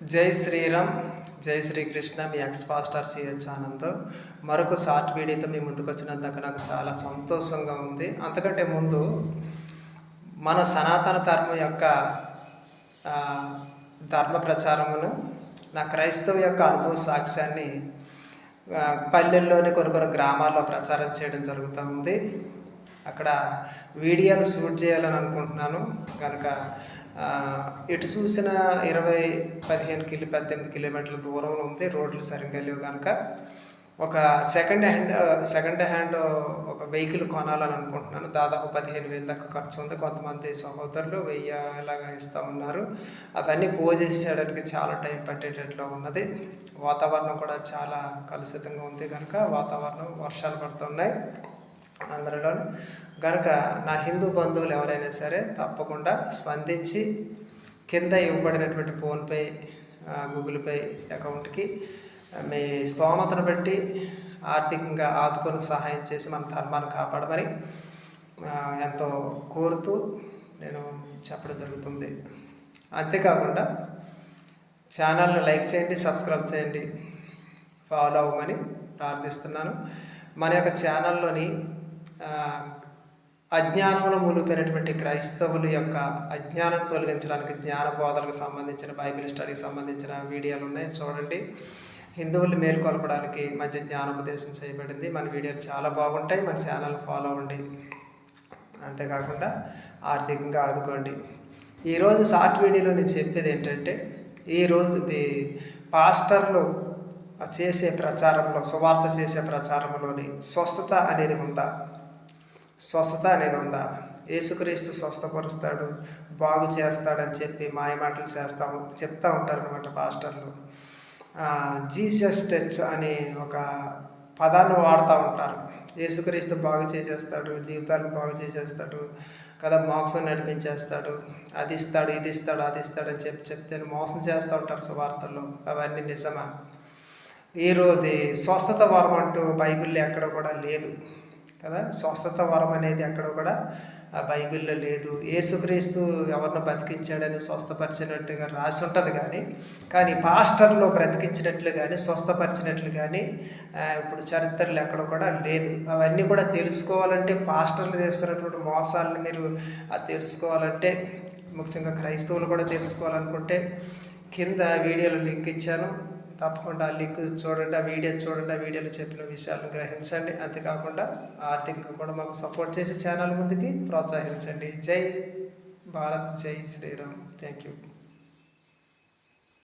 జై శ్రీరామ్ జై శ్రీకృష్ణ. మీ ex pastor C H Anand. మరొక షార్ట్ వీడియోతో మీ ముందుకు వచ్చినందుకు నాకు చాలా సంతోషంగా ఉంది. అంతకంటే ముందు మన సనాతన ధర్మం యొక్క ధర్మ ప్రచారమును నా క్రైస్తవ యొక్క అనుభవ సాక్ష్యాన్ని పల్లెల్లోని కొన్ని కొన్ని గ్రామాల్లో ప్రచారం చేయడం జరుగుతూ ఉంది. అక్కడ వీడియోను షూట్ చేయాలని అనుకుంటున్నాను. కనుక ఎటు ఇటు చూసిన ఇరవై పదిహేను కిలో పద్దెనిమిది కిలోమీటర్ల దూరంలో ఉంది రోడ్లు సరిగ్గా లేవు కనుక ఒక సెకండ్ హ్యాండ్ సెకండ్ హ్యాండ్ ఒక వెహికల్ కొనాలని అనుకుంటున్నాను. దాదాపు పదిహేను వేల దాకా ఖర్చు ఉంది. కొంతమంది సహోదరులు వెయ్యి ఇలాగా ఇస్తూ ఉన్నారు. అవన్నీ పోజేసి చేయడానికి చాలా టైం పట్టేటట్లు ఉన్నది. వాతావరణం కూడా చాలా కలుషితంగా ఉంది కనుక వాతావరణం వర్షాలు పడుతున్నాయి. ఆంధ్రలో కనుక నా హిందూ బంధువులు ఎవరైనా సరే తప్పకుండా స్పందించి కింద ఇవ్వబడినటువంటి ఫోన్పే గూగుల్ పే అకౌంట్కి మీ స్తోమతను బట్టి ఆర్థికంగా ఆదుకొని సహాయం చేసి మన ధర్మాన్ని కాపాడమని ఎంతో కోరుతూ నేను చెప్పడం జరుగుతుంది. అంతేకాకుండా ఛానల్ని లైక్ చేయండి సబ్స్క్రైబ్ చేయండి ఫాలో అవ్వమని ప్రార్థిస్తున్నాను. మన యొక్క ఛానల్లోని అజ్ఞానంలో మునిగిపోయినటువంటి క్రైస్తవుల యొక్క అజ్ఞానం తొలగించడానికి జ్ఞాన బోధలకు సంబంధించిన బైబిల్ స్టడీకి సంబంధించిన వీడియోలు ఉన్నాయి. చూడండి. హిందువులు మేల్కొల్పడానికి మంచి జ్ఞానోపదేశం చేయబడింది. మన వీడియోలు చాలా బాగుంటాయి. మన ఛానల్ ఫాలో అవ్వండి. అంతేకాకుండా ఆర్థికంగా ఆదుకోండి. ఈరోజు షార్ట్ వీడియోలో నేను చెప్పేది ఏంటంటే ఈరోజు ది పాస్టర్లు చేసే ప్రచారంలో సువార్త చేసే ప్రచారంలోని స్వస్థత అనేది ఉందా? స్వస్థత అనేది ఉందా? యేసుక్రీస్తు స్వస్థపరుస్తాడు బాగు చేస్తాడని చెప్పి మాయమాటలు చేస్తాము చెప్తా ఉంటారు అనమాట పాస్టర్లు జీసస్ టచ్ అనే ఒక పదాన్ని వాడుతూ ఉంటారు. యేసుక్రీస్తు బాగు చేసేస్తాడు జీవితాలను బాగు చేసేస్తాడు కదా మోక్షం నడిపించేస్తాడు అది ఇస్తాడు ఇది ఇస్తాడు అది ఇస్తాడు అని చెప్పి చెప్తే మోసం చేస్తూ ఉంటారు సువార్తల్లో. అవన్నీ నిజమా? ఈరోజు స్వస్థత వరం అంటూ బైబిల్ ఎక్కడ కూడా లేదు. కదా? స్వస్థత వరం అనేది ఎక్కడ కూడా ఆ బైబిల్లో లేదు. ఏసుక్రీస్తు ఎవరిని బతికించాడని స్వస్థపరిచినట్టుగా రాసి ఉంటుంది కానీ కానీ పాస్టర్లో బ్రతికించినట్లు కానీ స్వస్థపరిచినట్లు కానీ ఇప్పుడు చరిత్రలు ఎక్కడ కూడా లేదు. అవన్నీ కూడా తెలుసుకోవాలంటే పాస్టర్లు చేస్తున్నటువంటి మోసాలను మీరు అది తెలుసుకోవాలంటే ముఖ్యంగా క్రైస్తవులు కూడా తెలుసుకోవాలనుకుంటే కింద వీడియోలో లింక్ ఇచ్చాను. తప్పకుండా ఆ లింక్ చూడండి ఆ వీడియో చూడండి ఆ వీడియోలో చెప్పిన విషయాలను గ్రహించండి. అంతేకాకుండా ఆర్థికంగా కూడా మాకు సపోర్ట్ చేసి ఛానల్ ముందుకి ప్రోత్సహించండి. జై భారత్ జై శ్రీరామ్. Thank you